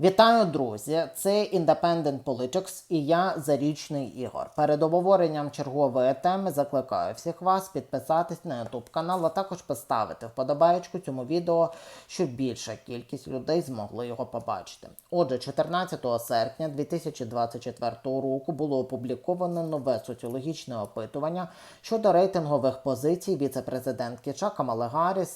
Вітаю, друзі! Це Independent Politics і я Зарічний Ігор. Перед обговоренням чергової теми закликаю всіх вас підписатись на YouTube канал, а також поставити вподобаєчку цьому відео, щоб більша кількість людей змогли його побачити. Отже, 14 серпня 2024 року було опубліковано нове соціологічне опитування щодо рейтингових позицій віце-президентки США Камали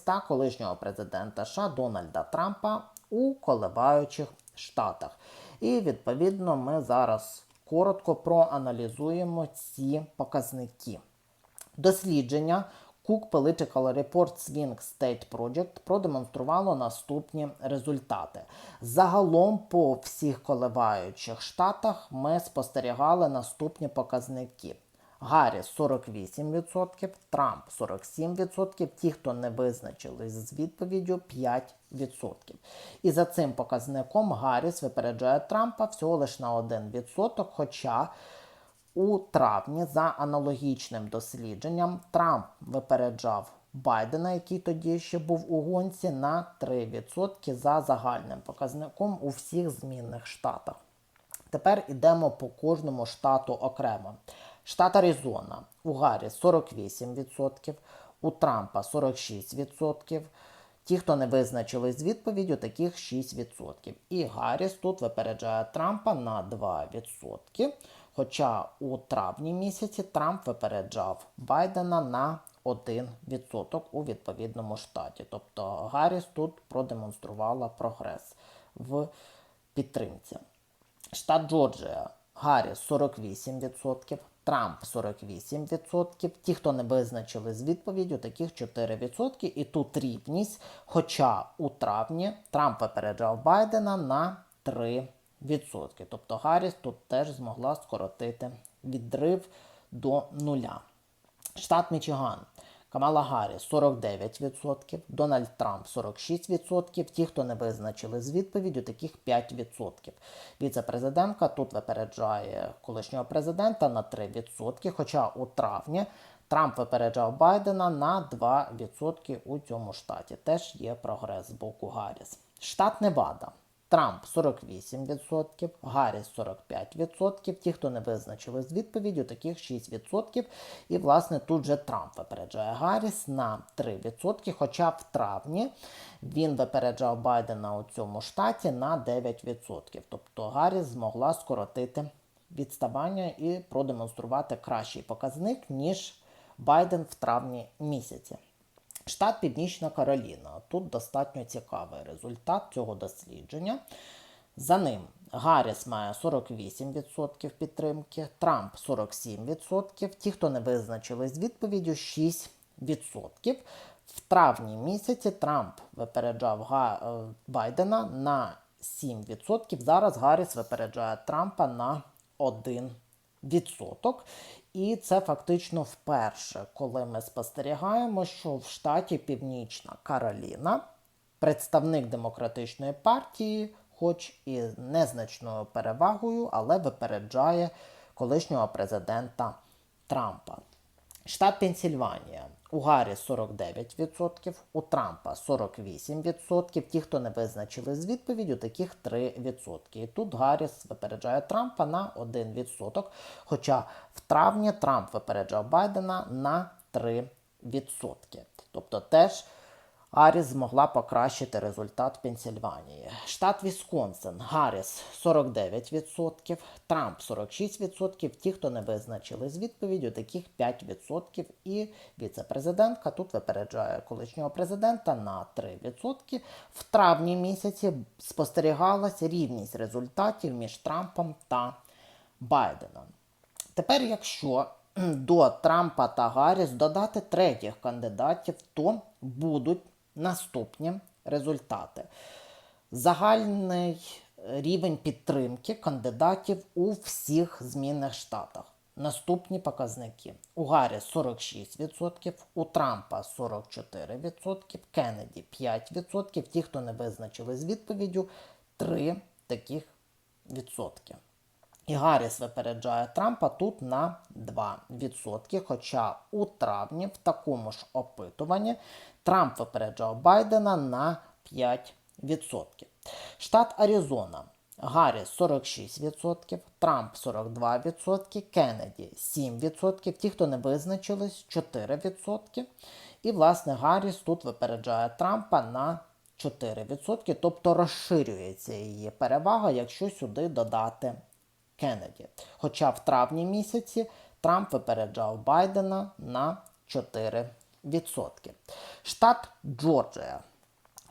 та колишнього президента США Дональда Трампа у коливаючих штатах. І відповідно ми зараз коротко проаналізуємо ці показники. Дослідження Cook Political Report Swing State Project продемонструвало наступні результати. Загалом по всіх коливаючих штатах ми спостерігали наступні показники. Гарріс 48%, Трамп 47%, ті, хто не визначились з відповіддю 5%. І за цим показником Гарріс випереджає Трампа всього лише на 1%, хоча у травні за аналогічним дослідженням Трамп випереджав Байдена, який тоді ще був у гонці, на 3% за загальним показником у всіх змінних штатах. Тепер йдемо по кожному штату окремо. Штат Аризона у Гарріс 48%, у Трампа 46%. Ті, хто не визначились з відповіддю, таких 6%. І Гарріс тут випереджає Трампа на 2%. Хоча у травні місяці Трамп випереджав Байдена на 1% у відповідному штаті. Тобто Гарріс тут продемонструвала прогрес в підтримці. Штат Джорджія, Гарріс 48%, Трамп 48%. Ті, хто не визначили з відповіддю, таких 4%. І тут рівність. Хоча у травні Трамп випереджав Байдена на 3%. Тобто Гарріс тут теж змогла скоротити відрив до нуля. Штат Мічиган. Камала Гарріс 49%, Дональд Трамп 46%. Ті, хто не визначили з відповіддю, таких 5%. Віце-президентка тут випереджає колишнього президента на 3%. Хоча у травні Трамп випереджав Байдена на 2% у цьому штаті. Теж є прогрес з боку Гарріс. Штат Невада. Трамп 48%, Гарріс 45%. Ті, хто не визначили з відповіддю, таких 6%. І, власне, тут же Трамп випереджає Гарріс на 3%. Хоча в травні він випереджав Байдена у цьому штаті на 9%. Тобто Гарріс змогла скоротити відставання і продемонструвати кращий показник, ніж Байден в травні місяці. Штат Північна Кароліна. Тут достатньо цікавий результат цього дослідження. За ним Гарріс має 48% підтримки, Трамп 47%. Ті, хто не визначили з відповіддю, 6%. В травні місяці Трамп випереджав Га... Байдена на 7%. Зараз Гарріс випереджає Трампа на 1%. І це фактично вперше, коли ми спостерігаємо, що в штаті Північна Кароліна представник демократичної партії, хоч і незначною перевагою, але випереджає колишнього президента Трампа. Штат Пенсільванія. У Гаррі 49%, у Трампа 48%. Ті, хто не визначили з відповіддю, таких 3%. І тут Гарріс випереджає Трампа на 1%. Хоча в травні Трамп випереджав Байдена на 3%. Тобто теж Гарріс змогла покращити результат Пенсільванії. Штат Вісконсин. Гарріс 49%, Трамп 46%. Ті, хто не визначили з відповіддю, таких 5%. І віце-президентка тут випереджає колишнього президента на 3%. В травні місяці спостерігалася рівність результатів між Трампом та Байденом. Тепер, якщо до Трампа та Гарріс додати третіх кандидатів, то будуть наступні результати. Загальний рівень підтримки кандидатів у всіх змінних штатах. Наступні показники. У Гарріс 46%, у Трампа 44%, Кеннеді 5%. Ті, хто не визначили з відповіддю, 3 таких відсотки. І Гарріс випереджає Трампа тут на 2%. Хоча у травні в такому ж опитуванні Трамп випереджав Байдена на 5%. Штат Аризона. Гарріс 46%, Трамп 42%, Кеннеді 7%, ті, хто не визначились, 4%. І, власне, Гарріс тут випереджає Трампа на 4%, тобто розширюється її перевага, якщо сюди додати Кеннеді. Хоча в травні місяці Трамп випереджав Байдена на 4%. Штат Джорджія.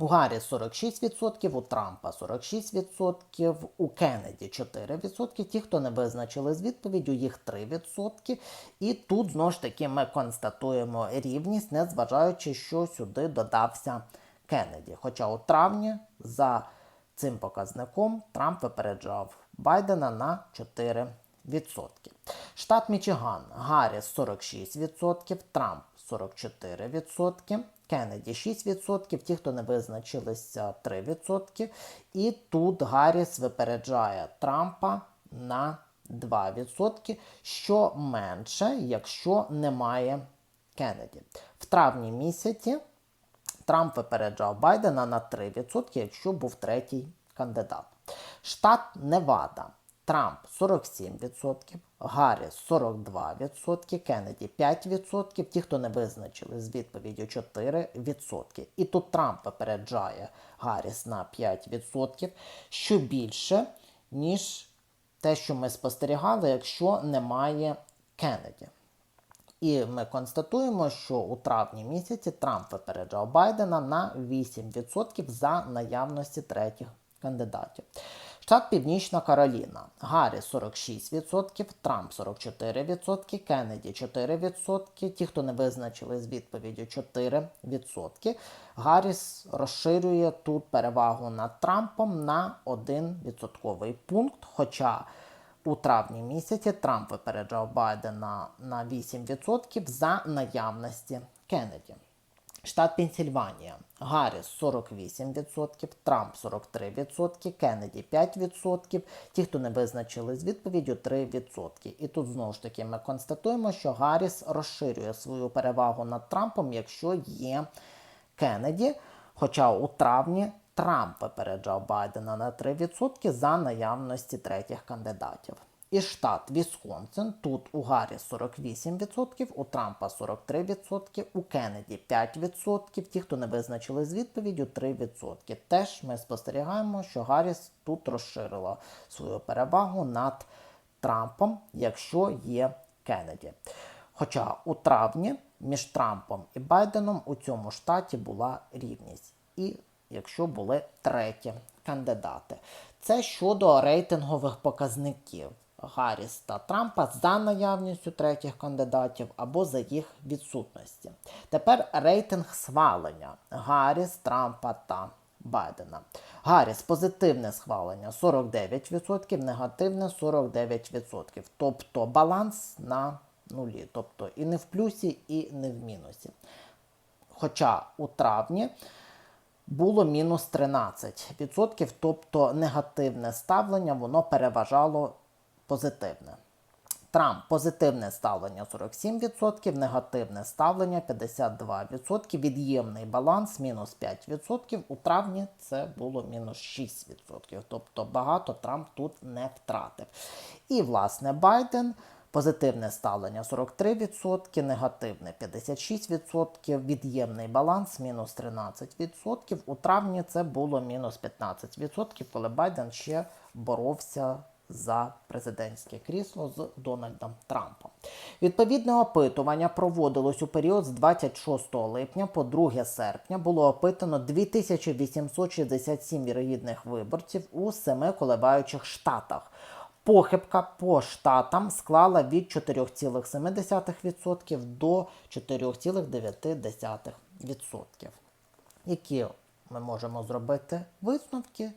У Гарріс 46%, у Трампа 46%, у Кеннеді 4%. Ті, хто не визначили з відповіддю, їх 3%. І тут знову ж таки ми констатуємо рівність, незважаючи, що сюди додався Кеннеді. Хоча у травні за цим показником Трамп випереджав Байдена на 4%. Штат Мічиган, Гарріс 46%, Трамп 44%, Кеннеді 6%, ті, хто не визначилися 3%. І тут Гарріс випереджає Трампа на 2%, що менше, якщо немає Кеннеді. В травні місяці Трамп випереджав Байдена на 3%, якщо був третій кандидат. Штат Невада. Трамп 47%, Гарріс 42%, Кеннеді 5%, ті, хто не визначили з відповіддю 4%. І тут Трамп випереджає Гарріс на 5%, що більше, ніж те, що ми спостерігали, якщо немає Кеннеді. І ми констатуємо, що у травні місяці Трамп випереджав Байдена на 8% за наявності третіх кандидатів. Штат Північна Кароліна. Гарріс 46%, Трамп 44%, Кеннеді 4%. Ті, хто не визначили з відповіддю 4%. Гарріс розширює тут перевагу над Трампом на 1 відсотковий пункт. Хоча у травні місяці Трамп випереджав Байдена на 8% за наявності Кеннеді. Штат Пенсільванія. Гарріс 48%, Трамп 43%, Кеннеді 5%, ті, хто не визначили з відповіддю 3%. І тут знову ж таки ми констатуємо, що Гарріс розширює свою перевагу над Трампом, якщо є Кеннеді. Хоча у травні Трамп випереджав Байдена на 3% за наявності третіх кандидатів. І штат Вісконсин. Тут у Гаррі 48%, у Трампа 43%, у Кеннеді 5%. Ті, хто не визначили з відповіддю, 3%. Теж ми спостерігаємо, що Гарріс тут розширила свою перевагу над Трампом, якщо є Кеннеді. Хоча у травні між Трампом і Байденом у цьому штаті була рівність. І якщо були треті кандидати. Це щодо рейтингових показників Гарріс та Трампа за наявністю третіх кандидатів або за їх відсутності. Тепер рейтинг схвалення Гарріс, Трампа та Байдена. Гарріс позитивне схвалення 49%, негативне 49%. Тобто баланс на нулі. Тобто і не в плюсі, і не в мінусі. Хоча у травні було мінус 13%, тобто негативне ставлення воно переважало позитивне. Трамп позитивне ставлення 47%, негативне ставлення 52%, від'ємний баланс мінус 5%. У травні це було мінус 6%. Тобто багато Трамп тут не втратив. І, власне, Байден. Позитивне ставлення 43%, негативне 56%, від'ємний баланс мінус 13%. У травні це було мінус 15%, коли Байден ще боровся за президентське крісло з Дональдом Трампом. Відповідне опитування проводилось у період з 26 липня по 2 серпня. Було опитано 2867 вірогідних виборців у семи коливаючих штатах. Похибка по штатам склала від 4,7% до 4,9%. Які ми можемо зробити висновки?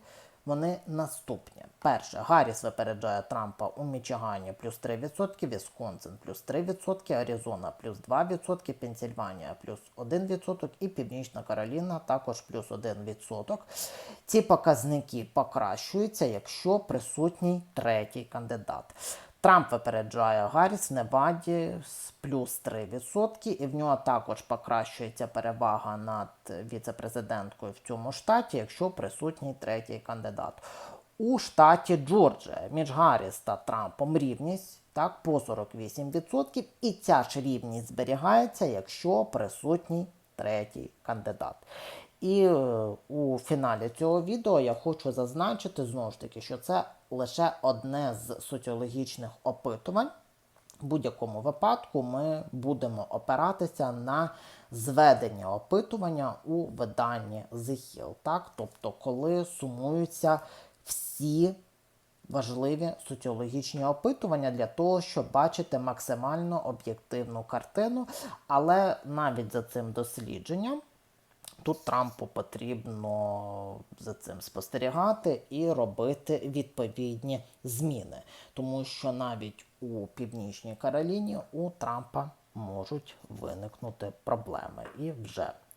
Вони наступні. Перше, Гарріс випереджає Трампа у Мічигані плюс 3%, Вісконсин плюс 3%, Аризона плюс 2%, Пенсільванія плюс 1% і Північна Кароліна також плюс 1%. Ці показники покращуються, якщо присутній третій кандидат. Трамп випереджає Гарріс в Неваді з плюс 3%, і в нього також покращується перевага над віцепрезиденткою в цьому штаті, якщо присутній третій кандидат. У штаті Джорджія між Гарріс та Трампом рівність так, по 48%, і ця ж рівність зберігається, якщо присутній третій кандидат. І е, у фіналі цього відео я хочу зазначити знову ж таки, що це лише одне з соціологічних опитувань. В будь-якому випадку ми будемо опиратися на зведення опитування у виданні Hill, так? Тобто, коли сумуються всі важливі соціологічні опитування для того, щоб бачити максимально об'єктивну картину, але навіть за цим дослідженням. Тут Трампу потрібно за цим спостерігати і робити відповідні зміни, тому що навіть у Північній Кароліні у Трампа можуть виникнути проблеми. І вже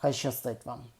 Хай щастить вам!